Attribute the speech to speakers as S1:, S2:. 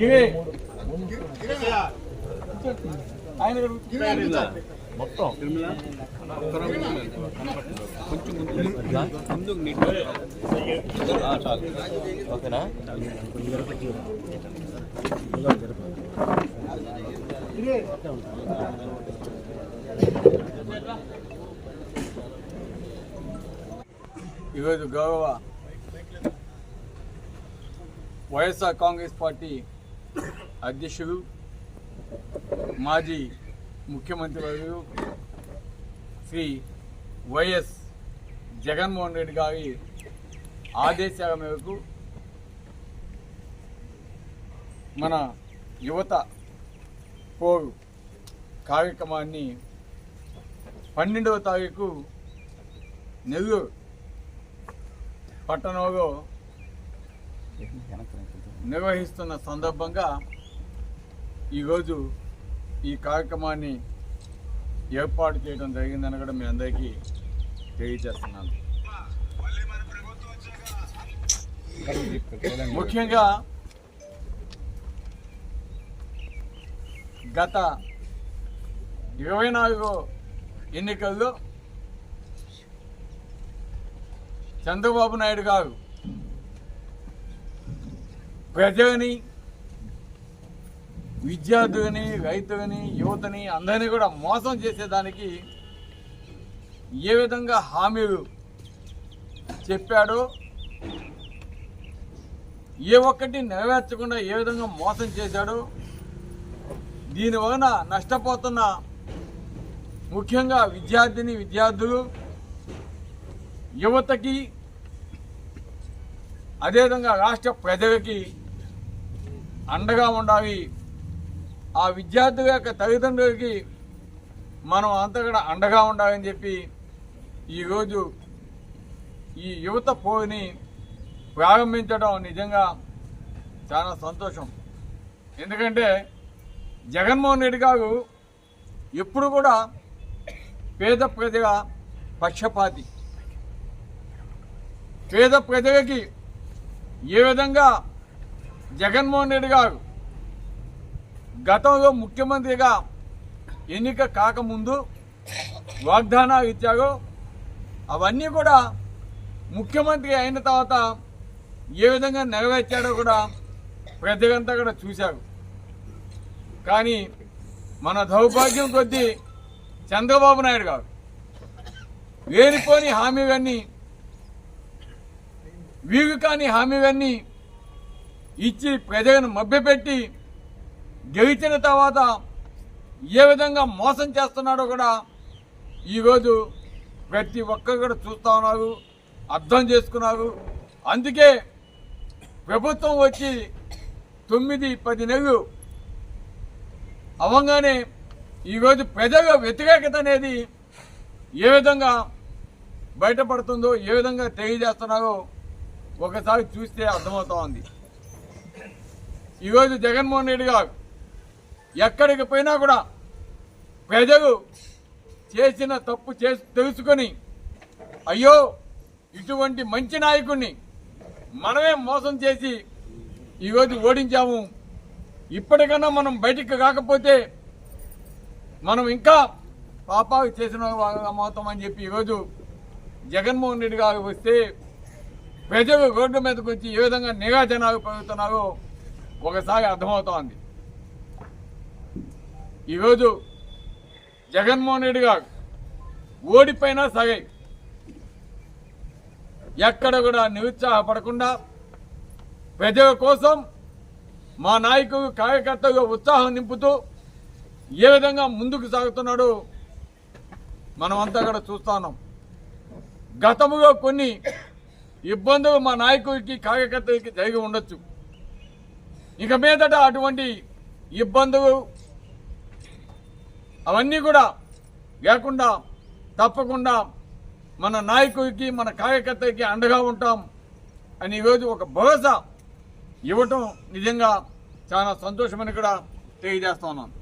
S1: గిరి ఆయన మొత్తం ఓకేనా
S2: ఈరోజు గౌరవ వైఎస్ఆర్ కాంగ్రెస్ పార్టీ అధ్యక్షుడు మాజీ ముఖ్యమంత్రి వర్యులు శ్రీ వైఎస్ జగన్మోహన్ రెడ్డి గారి ఆదేశాల మేరకు మన యువత పోరు కార్యక్రమాన్ని పన్నెండవ తారీఖు నెల్లూరు పట్టణంలో నిర్వహిస్తున్న సందర్భంగా ఈరోజు ఈ కార్యక్రమాన్ని ఏర్పాటు చేయడం జరిగిందని కూడా మీ అందరికీ తెలియజేస్తున్నాను. ముఖ్యంగా గత ఇరవై నాలుగు ఎన్నికల్లో చంద్రబాబు నాయుడు గారు ప్రజలని విద్యార్థులని రైతులని యువతని అందరినీ కూడా మోసం చేసేదానికి ఏ విధంగా హామీలు చెప్పాడో ఏ ఒక్కటి నెరవేర్చకుండా ఏ విధంగా మోసం చేశాడో దీనివలన నష్టపోతున్న ముఖ్యంగా విద్యార్థిని విద్యార్థులు యువతకి అదేవిధంగా రాష్ట్ర ప్రజలకి అండగా ఉండాలి. ఆ విద్యార్థుల యొక్క తల్లిదండ్రులకి మనం అంతా కూడా అండగా ఉండాలని చెప్పి ఈరోజు ఈ యువత పోని ప్రారంభించడం నిజంగా చాలా సంతోషం. ఎందుకంటే జగన్మోహన్ రెడ్డి గారు ఎప్పుడు కూడా పేద ప్రజల పక్షపాతి. పేద ప్రజలకి ఏ విధంగా జగన్మోహన్ రెడ్డి గారు గతంలో ముఖ్యమంత్రిగా ఎన్నిక కాకముందు వాగ్దానాలు ఇచ్చారో. అవన్నీ కూడా ముఖ్యమంత్రి అయిన తర్వాత ఏ విధంగా నెరవేర్చాడో కూడా ప్రజలంతా కూడా చూశారు. కానీ మన దౌర్భాగ్యం కొద్దీ చంద్రబాబు నాయుడు గారు లేనిపోని హామీవన్నీ వీగు కాని హామీవన్నీ ఇచ్చి ప్రజలను మభ్యపెట్టి గెలిచిన తర్వాత ఏ విధంగా మోసం చేస్తున్నాడో కూడా ఈరోజు ప్రతి ఒక్కరు కూడా చూస్తూ ఉన్నారు అర్థం చేసుకున్నారు. అందుకే ప్రభుత్వం వచ్చి తొమ్మిది పది నెలలు అవంగానే ఈరోజు ప్రజల వ్యతిరేకత అనేది ఏ విధంగా బయటపడుతుందో ఏ విధంగా తెలియజేస్తున్నారో ఒకసారి చూస్తే అర్థమవుతా ఉంది. ఈరోజు జగన్మోహన్ రెడ్డి గారు ఎక్కడికి పోయినా కూడా ప్రజలు చేసిన తప్పు చేసి తెలుసుకొని అయ్యో ఇటువంటి మంచి నాయకుడిని మనమే మోసం చేసి ఈరోజు ఓడించాము. ఇప్పటికన్నా మనం బయటికి కాకపోతే మనం ఇంకా పాపాలు చేసిన అవుతామని చెప్పి ఈరోజు జగన్మోహన్ రెడ్డి గారు వస్తే ప్రజలు రోడ్డు మీదకి వచ్చి ఏ విధంగా నిఘా జనాలు పెరుగుతున్నారో ఒకసారి అర్థమవుతోంది. ఈరోజు జగన్మోహన్ రెడ్డి గారు ఓడిపోయినా సరే ఎక్కడ కూడా నిరుత్సాహపడకుండా ప్రజల కోసం మా నాయకుడు కార్యకర్తగా ఉత్సాహం నింపుతూ ఏ విధంగా ముందుకు సాగుతున్నాడో మనమంతా కూడా చూస్తున్నాం గతముగా కొన్ని ఇబ్బందులు మా నాయకుడికి కార్యకర్తలకి జరిగి ఉండొచ్చు. ఇక మీదట అటువంటి ఇబ్బందులు అవన్నీ కూడా లేకుండా తప్పకుండా మన నాయకుడికి మన కార్యకర్తకి అండగా ఉంటాం అని ఈరోజు ఒక భరోసా ఇవ్వటం నిజంగా చాలా సంతోషమని కూడా తెలియజేస్తా ఉన్నాను.